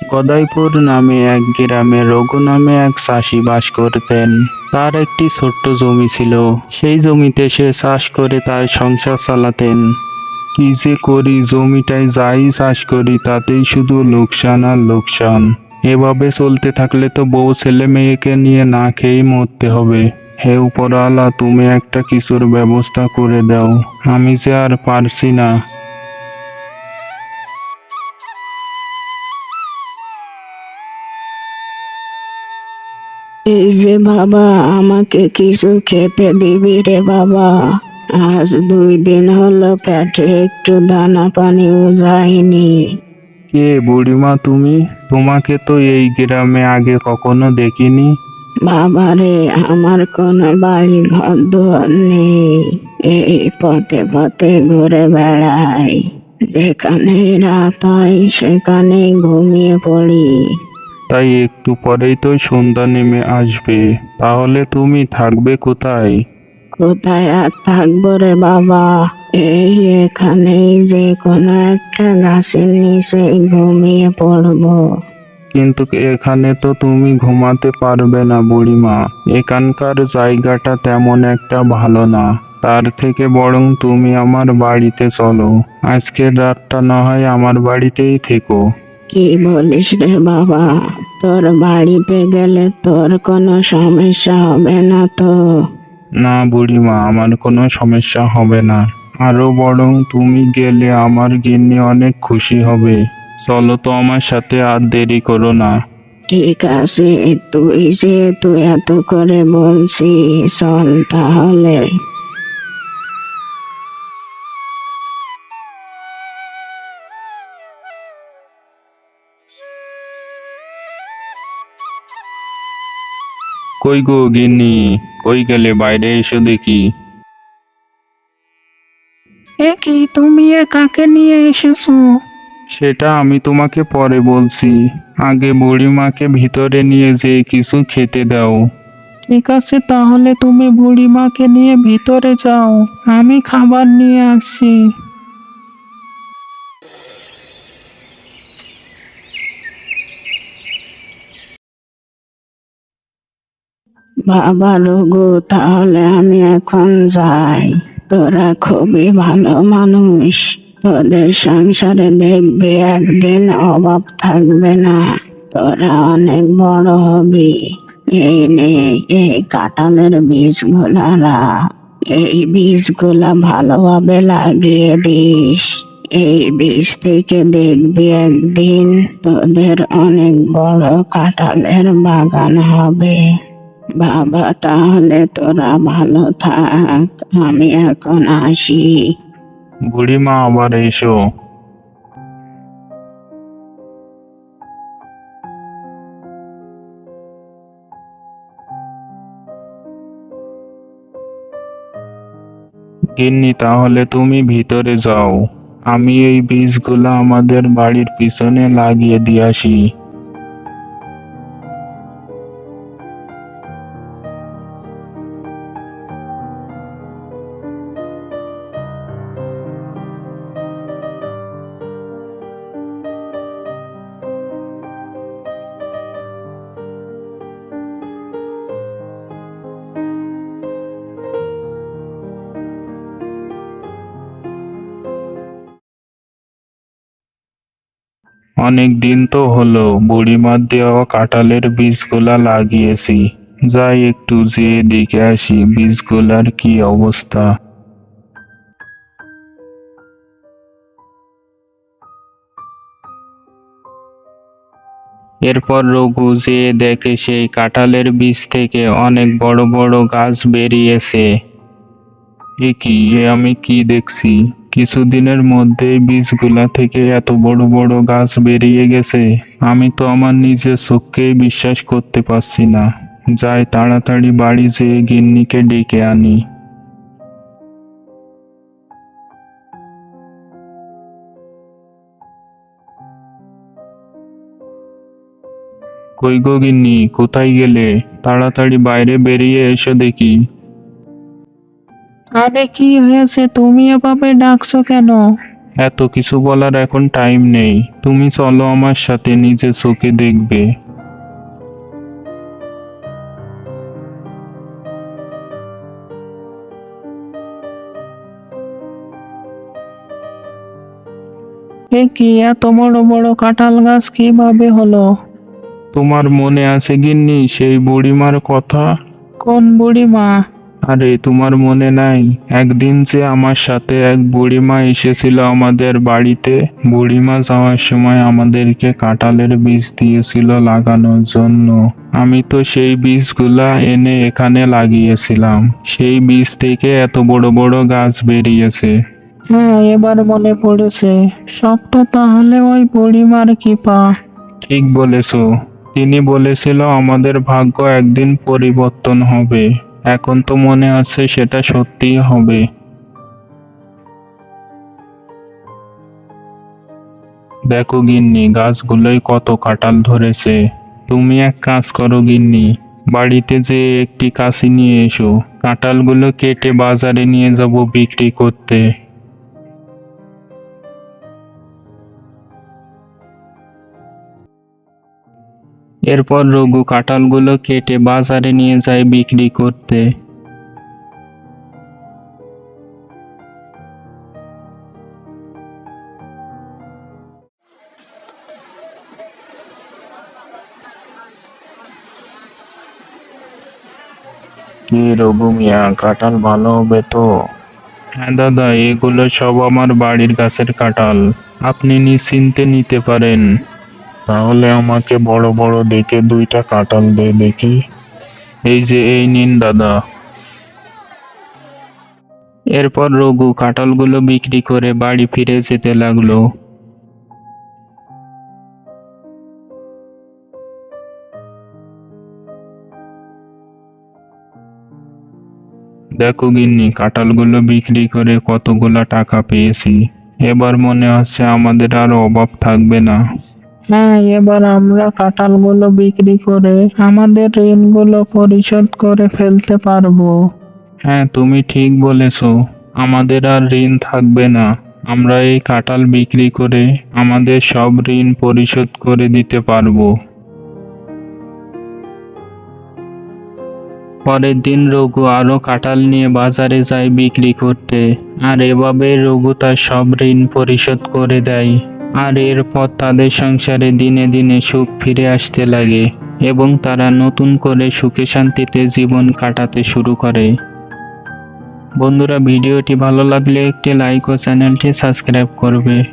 গদাইপুর নামে এক গ্রামে রঘু নামে এক চাষি বাস করতেন। তার একটি ছোট্ট জমি ছিল। সেই জমিতে সে চাষ করে তার সংসার চালাতেন। কি যে করি জমিটায় যাই চাষ করি, তাতেই শুধু লোকসান আর লোকসান। এভাবে চলতে থাকলে তো বউ ছেলে মেয়েকে নিয়ে না খেয়েই মরতে হবে। হে উপরওয়ালা, তুমি একটা কিছুর ব্যবস্থা করে দাও। আমি যে আর পারছি না। এই যে বাবা আমাকে কিছু খেতে দিবি রে বাবা। আজ দুই দিন হলো পেটে একটু দানা পানিও যায়নি। কে বুড়িমা তুমি? তোমাকে তো এই গ্রামে আগে কখনো দেখিনি। বাবা রে আমার কোনো বাড়ি ঘর দুয়ার নেই। এই পথে পথে ঘুরে বেড়াই। যেখানে রাত হয় সেখানে ঘুমিয়ে পড়ি। তাই একটু পরেই তো সন্ধ্যা নেমে আসবে। তাহলে তুমি থাকবে কোথায়? কোথায় আর থাকব রে বাবা? এই এখানেই যে কোনো একটা গাছের নিচে ঘুমিয়ে পড়ব। কিন্তু এখানে তো তুমি ঘুমাতে পারবে না বুড়িমা। এখানকার জায়গাটা তেমন একটা ভালো না। তার থেকে বরং তুমি আমার বাড়িতে চলো। আজকের রাতটা না হয় আমার বাড়িতেই থেকো। কি বলিস রে বাবা? তোর বাড়িতে গেলে তোর কোনো সমস্যা হবে না তো? না বুড়িমা আমার কোনো সমস্যা হবে না। আরও বরং তুমি গেলে আমার গিন্নি অনেক খুশি হবে। চলো তো আমার সাথে আর দেরি করো না। ঠিক আছে তুই যে তুই এত করে বলছি চল তাহলে। কই গো গিন্নি? কই গেলে বাইরে এসো দেখি। এ কি তুমি এ কাকে নিয়ে এসেছ? সেটা আমি তোমাকে পরে বলছি। আগে বুড়িমাকে ভিতরে নিয়ে যে কিছু খেতে দাও। ঠিক আছে তাহলে তুমি বুড়িমাকে নিয়ে ভিতরে যাও। আমি খাবার নিয়ে আসছি। বাবা রঘু তাহলে আমি এখন যাই। তোরা খুবই ভালো মানুষ। তোদের সংসারে দেখবে একদিন অভাব থাকবে না। তোরা অনেক বড় হবি। এই নে এই কাঁঠালের বীজগুলা রাখ। এই বীজগুলা ভালোভাবে লাগিয়ে দিস। এই বীজ থেকে দেখবি একদিন তোদের অনেক বড় কাঁঠালের বাগান হবে। বাবা, তাহলে তোরা ভালো থাক, আমি এখন আসি। বুড়িমা আবার এসো। গিন্নি, তাহলে তুমি ভিতরে যাও। আমি এই বীজগুলো আমাদের বাড়ির পিছনে লাগিয়ে দিয়ে আসি। অনেক দিন তো হলো, বুড়িমার দেওয়া কাঁঠালের বীজগুলা লাগিয়েছি। যাই একটু যেয়ে দেখে আসি বীজগুলার কি অবস্থা। এরপর রঘু যেয়ে দেখে সেই কাঁঠালের বীজ থেকে অনেক বড় বড় গাছ বেরিয়েছে। এ কি, এ আমি কি দেখছি? কিছুদিনের মধ্যে বীজগুলা থেকে এত বড় বড় গাছ বেরিয়ে গেছে। আমি তো আমার নিজের চোখকেই বিশ্বাস করতে পারছি না। যাই তাড়াতাড়ি বাড়ি যেয়ে গিন্নিকে ডেকে আনি। কই গো গিন্নি, কোথায় গেলে? তাড়াতাড়ি বাইরে বেরিয়ে এসো দেখি। আরে কি হয়েছে? তুমি এভাবে ডাকছো কেন? এত কিছু বলার এখন টাইম নেই। তুমি চলো আমার সাথে নিজে চোখে দেখবে। এ কি এত বড় বড় কাঁঠাল গাছ কীভাবে হলো? তোমার মনে আছে গিন্নি সেই বুড়িমার কথা? কোন বুড়িমা? আরে তোমার মনে নাই? একদিন যে আমার সাথে এক বুড়িমা এসেছিল আমাদের বাড়িতে বুড়িমা যাওয়ার সময় আমাদেরকে কাঁঠালের বীজ দিয়েছিল লাগানোর জন্য। আমি তো সেই বীজগুলা এনে এখানে লাগিয়েছিলাম। সেই বীজ থেকে এত বড় বড় গাছ বেরিয়েছে। হ্যাঁ এবার মনে পড়েছে। সব তো তাহলে ওই বুড়িমার কৃপা। ঠিক বলেছ। তিনি বলেছিল আমাদের ভাগ্য একদিন পরিবর্তন হবে। এখন তো মনে আছে সেটা সত্যিই হবে। দেখো গিন্নি, গাছগুলোই কত কাঁঠাল ধরেছে। তুমি এক কাজ করো গিন্নি, বাড়িতে যে একটি কাশি নিয়ে এসো। কাঁঠালগুলো কেটে বাজারে নিয়ে যাব বিক্রি করতে। এরপর রঘু কাঁঠালগুলো কেটে বাজারে নিয়ে যায় বিক্রি করতে। কি রঘু মিয়া কাঁঠাল ভালো হবে তো? হ্যাঁ দাদা এগুলো সব আমার বাড়ির গাছের কাঁঠাল। আপনি নিশ্চিন্তে নিতে পারেন। তাহলে আমাকে বড় বড় দেখে দুইটা কাঁঠাল দে দেখি। এই যে, এই নিন দাদা। এরপর রঘু কাঁঠালগুলো বিক্রি করে বাড়ি ফিরে যেতে লাগল। দেখো গিন্নি, কাঁঠালগুলো বিক্রি করে কতগুলা টাকা পেয়েছি। এবার মনে হচ্ছে আমাদের আর অভাব থাকবে না। হ্যাঁ এবার আমরা কাঁঠালগুলো বিক্রি করে আমাদের ঋণগুলো পরিশোধ করে ফেলতে পারব। হ্যাঁ তুমি ঠিক বলেছ। আমাদের আর ঋণ থাকবে না। আমরা এই কাঁঠাল বিক্রি করে আমাদের সব ঋণ পরিশোধ করে দিতে পারব। পরের দিন রঘু আরও কাঁঠাল নিয়ে বাজারে যায় বিক্রি করতে। আর এভাবে রঘু তার সব ঋণ পরিশোধ করে দেয়। আর এরপর তাদের সংসারে দিনে দিনে সুখ ফিরে আসতে লাগে এবং তারা নতুন করে সুখে শান্তিতে জীবন কাটাতে শুরু করে। বন্ধুরা, ভিডিওটি ভালো লাগলে একটি লাইক ও চ্যানেলটি সাবস্ক্রাইব করবে।